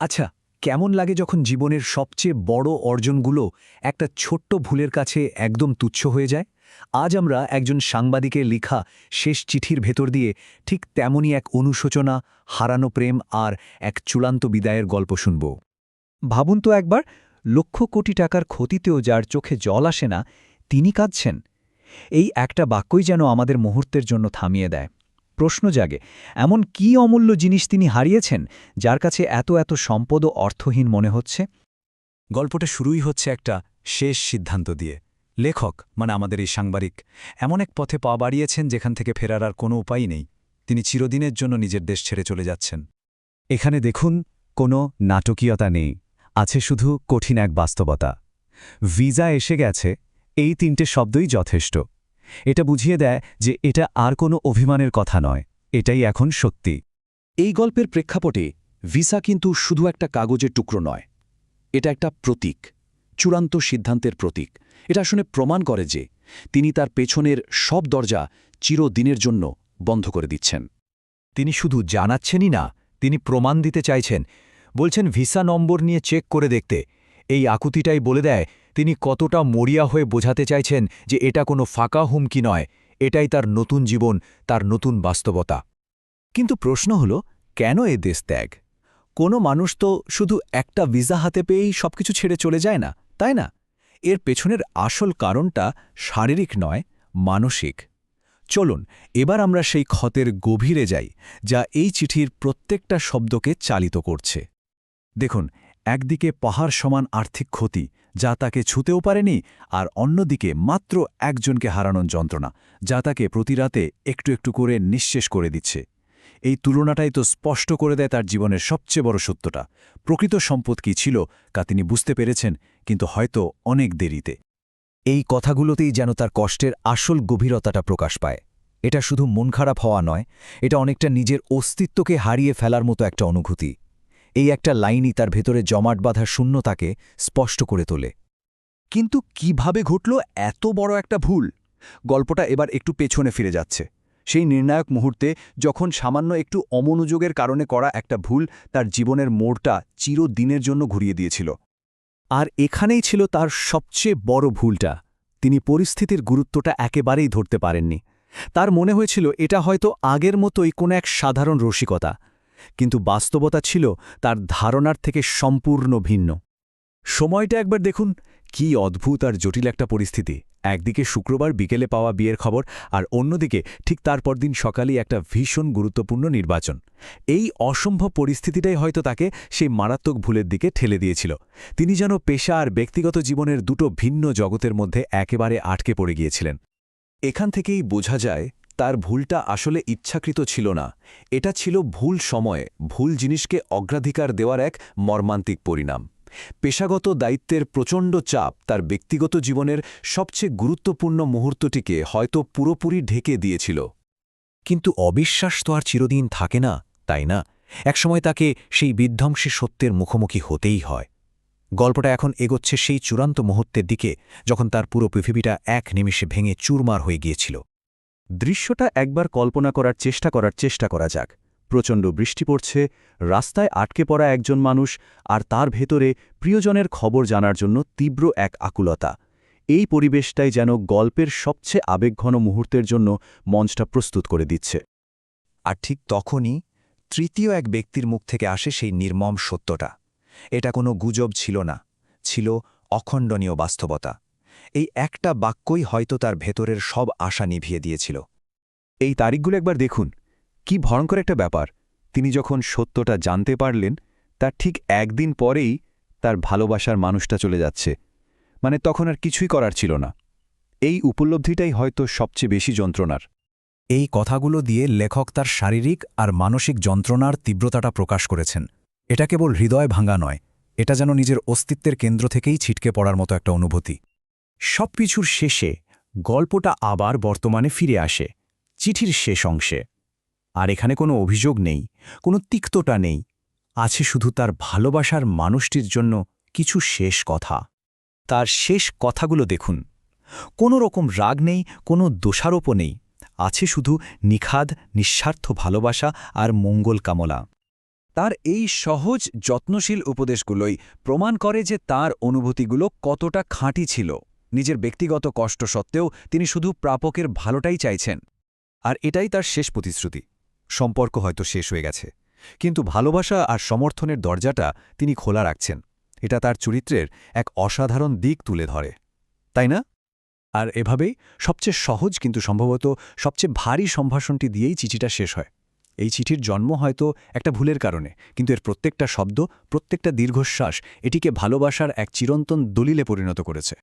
আচ্ছা কেমন লাগে যখন জীবনের সবচেয়ে বড় অর্জনগুলো একটা ছোট্ট ভুলের কাছে একদম তুচ্ছ হয়ে যায়? আজ আমরা একজন সাংবাদিকের লেখা শেষ চিঠির ভেতর দিয়ে ঠিক তেমনই এক অনুশোচনা, হারানো প্রেম আর এক চূড়ান্ত বিদায়ের গল্প শুনব। ভাবুন তো একবার, লক্ষ কোটি টাকার ক্ষতিতেও যার চোখে জল আসে না, তিনি কাঁদছেন। এই একটা বাক্যই যেন আমাদের মুহূর্তের জন্য থামিয়ে দেয়। প্রশ্ন জাগে, এমন কি অমূল্য জিনিস তিনি হারিয়েছেন, যার কাছে এত এত সম্পদ ও অর্থহীন মনে হচ্ছে? গল্পটা শুরুই হচ্ছে একটা শেষ সিদ্ধান্ত দিয়ে। লেখক মানে আমাদের এই সাংবাদিক, এমন এক পথে পা বাড়িয়েছেন যেখান থেকে ফেরার আর কোনো উপায় নেই। তিনি চিরদিনের জন্য নিজের দেশ ছেড়ে চলে যাচ্ছেন। এখানে দেখুন, কোনো নাটকীয়তা নেই। আছে শুধু কঠিন এক বাস্তবতা। ভিসা এসে গেছে, এই তিনটে শব্দই যথেষ্ট। এটা বুঝিয়ে দেয় যে এটা আর কোনো অভিমানের কথা নয়, এটাই এখন সত্যি। এই গল্পের প্রেক্ষাপটে ভিসা কিন্তু শুধু একটা কাগজের টুকরো নয়, এটা একটা প্রতীক, চূড়ান্ত সিদ্ধান্তের প্রতীক। এটা আসলে প্রমাণ করে যে তিনি তার পেছনের সব দরজা চিরদিনের জন্য বন্ধ করে দিচ্ছেন। তিনি শুধু জানাচ্ছেনই না, তিনি প্রমাণ দিতে চাইছেন। বলছেন, ভিসা নম্বর নিয়ে চেক করে দেখতে। এই আকুতিটাই বলে দেয় তিনি কতটা মরিয়া হয়ে বোঝাতে চাইছেন যে এটা কোনো ফাঁকা হুমকি নয়, এটাই তার নতুন জীবন, তার নতুন বাস্তবতা। কিন্তু প্রশ্ন হল, কেন এ দেশ ত্যাগ? কোনো মানুষ তো শুধু একটা ভিসা হাতে পেয়েই সবকিছু ছেড়ে চলে যায় না, তাই না? এর পেছনের আসল কারণটা শারীরিক নয়, মানসিক। চলুন, এবার আমরা সেই ক্ষতের গভীরে যাই, যা এই চিঠির প্রত্যেকটা শব্দকে চালিত করছে। দেখুন একদিকে পাহাড় সমান আর্থিক ক্ষতি, যা তাকে ছুতেও পারেনি, আর অন্যদিকে মাত্র একজনকে হারানোর যন্ত্রণা, যা তাকে প্রতি রাতে একটু একটু করে নিঃশেষ করে দিচ্ছে। এই তুলনাটাই তো স্পষ্ট করে দেয় তার জীবনের সবচেয়ে বড় সত্যটা। প্রকৃত সম্পদ কী ছিল, তা তিনি বুঝতে পেরেছেন, কিন্তু হয়তো অনেক দেরিতে। এই কথাগুলোতেই যেন তার কষ্টের আসল গভীরতাটা প্রকাশ পায়। এটা শুধু মন খারাপ হওয়া নয়, এটা অনেকটা নিজের অস্তিত্বকে হারিয়ে ফেলার মতো একটা অনুভূতি। এই একটা লাইনই তার ভেতরে জমাট বাঁধা শূন্যতাকে স্পষ্ট করে তোলে। কিন্তু কীভাবে ঘটল এত বড় একটা ভুল? গল্পটা এবার একটু পেছনে ফিরে যাচ্ছে। সেই নির্ণায়ক মুহূর্তে যখন সামান্য একটু অমনোযোগের কারণে করা একটা ভুল, তার জীবনের মোড়টা চিরদিনের জন্য ঘুরিয়ে দিয়েছিল। আর এখানেই ছিল তার সবচেয়ে বড় ভুলটা। তিনি পরিস্থিতির গুরুত্বটা একেবারেই ধরতে পারেননি। তার মনে হয়েছিল, এটা হয়তো আগের মতোই কোনো এক সাধারণ রসিকতা। কিন্তু বাস্তবতা ছিল তার ধারণার থেকে সম্পূর্ণ ভিন্ন। সময়টা একবার দেখুন, কি অদ্ভুত আর জটিল একটা পরিস্থিতি। একদিকে শুক্রবার বিকেলে পাওয়া বিয়ের খবর আর অন্যদিকে ঠিক তারপর দিন সকালেই একটা ভীষণ গুরুত্বপূর্ণ নির্বাচন। এই অসম্ভব পরিস্থিতিটাই হয়তো তাকে সেই মারাত্মক ভুলের দিকে ঠেলে দিয়েছিল। তিনি যেন পেশা আর ব্যক্তিগত জীবনের দুটো ভিন্ন জগতের মধ্যে একেবারে আটকে পড়ে গিয়েছিলেন। এখান থেকেই বোঝা যায় তার ভুলটা আসলে ইচ্ছাকৃত ছিল না। এটা ছিল ভুল সময়ে, ভুল জিনিসকে অগ্রাধিকার দেওয়ার এক মর্মান্তিক পরিণাম। পেশাগত দায়িত্বের প্রচণ্ড চাপ তার ব্যক্তিগত জীবনের সবচেয়ে গুরুত্বপূর্ণ মুহূর্তটিকে হয়তো পুরোপুরি ঢেকে দিয়েছিল। কিন্তু অবিশ্বাস তো আর চিরদিন থাকে না, তাই না? একসময় তাকে সেই বিধ্বংসী সত্যের মুখোমুখি হতেই হয়। গল্পটা এখন এগোচ্ছে সেই চূড়ান্ত মুহূর্তের দিকে, যখন তার পুরো পৃথিবীটা এক নিমিষে ভেঙে চুরমার হয়ে গিয়েছিল। দৃশ্যটা একবার কল্পনা করার চেষ্টা করার চেষ্টা করা যাক। প্রচণ্ড বৃষ্টি পড়ছে, রাস্তায় আটকে পড়া একজন মানুষ আর তার ভেতরে প্রিয়জনের খবর জানার জন্য তীব্র এক আকুলতা। এই পরিবেশটাই যেন গল্পের সবচেয়ে আবেগঘন মুহূর্তের জন্য মঞ্চটা প্রস্তুত করে দিচ্ছে। আর ঠিক তখনই তৃতীয় এক ব্যক্তির মুখ থেকে আসে সেই নির্মম সত্যটা। এটা কোনো গুজব ছিল না, ছিল অখণ্ডনীয় বাস্তবতা। এই একটা বাক্যই হয়তো তার ভেতরের সব আশা নিভিয়ে দিয়েছিল। এই তারিখগুলো একবার দেখুন। কি ভয়ঙ্কর একটা ব্যাপার। তিনি যখন সত্যটা জানতে পারলেন, তার ঠিক একদিন পরেই তার ভালোবাসার মানুষটা চলে যাচ্ছে। মানে তখন আর কিছুই করার ছিল না। এই উপলব্ধিটাই হয়তো সবচেয়ে বেশি যন্ত্রণার। এই কথাগুলো দিয়ে লেখক তার শারীরিক আর মানসিক যন্ত্রণার তীব্রতাটা প্রকাশ করেছেন। এটা কেবল হৃদয় ভাঙা নয়, এটা যেন নিজের অস্তিত্বের কেন্দ্র থেকেই ছিটকে পড়ার মতো একটা অনুভূতি। সব কিছুর শেষে গল্পটা আবার বর্তমানে ফিরে আসে, চিঠির শেষ অংশে। আর এখানে কোনো অভিযোগ নেই, কোনো তিক্ততা নেই, আছে শুধু তার ভালোবাসার মানুষটির জন্য কিছু শেষ কথা। তার শেষ কথাগুলো দেখুন। কোনো রকম রাগ নেই, কোনো দোষারোপও নেই, আছে শুধু নিখাদ, নিঃস্বার্থ ভালোবাসা আর মঙ্গল কামলা তার এই সহজ, যত্নশীল উপদেশগুলোই প্রমাণ করে যে তার অনুভূতিগুলো কতটা খাঁটি ছিল। নিজের ব্যক্তিগত কষ্ট সত্ত্বেও তিনি শুধু প্রাপকের ভালোটাই চাইছেন। আর এটাই তার শেষ প্রতিশ্রুতি। সম্পর্ক হয়তো শেষ হয়ে গেছে। কিন্তু ভালোবাসা আর সমর্থনের দরজাটা তিনি খোলা রাখছেন। এটা তার চরিত্রের এক অসাধারণ দিক তুলে ধরে। তাই না? আর এভাবেই সবচেয়ে সহজ কিন্তু সম্ভবত সবচেয়ে ভারী সম্ভাষণটি দিয়েই চিঠিটা শেষ হয়। এই চিঠির জন্ম হয়তো একটা ভুলের কারণে, কিন্তু এর প্রত্যেকটা শব্দ, প্রত্যেকটা দীর্ঘশ্বাস এটিকে ভালোবাসার এক চিরন্তন দলিলে পরিণত করেছে।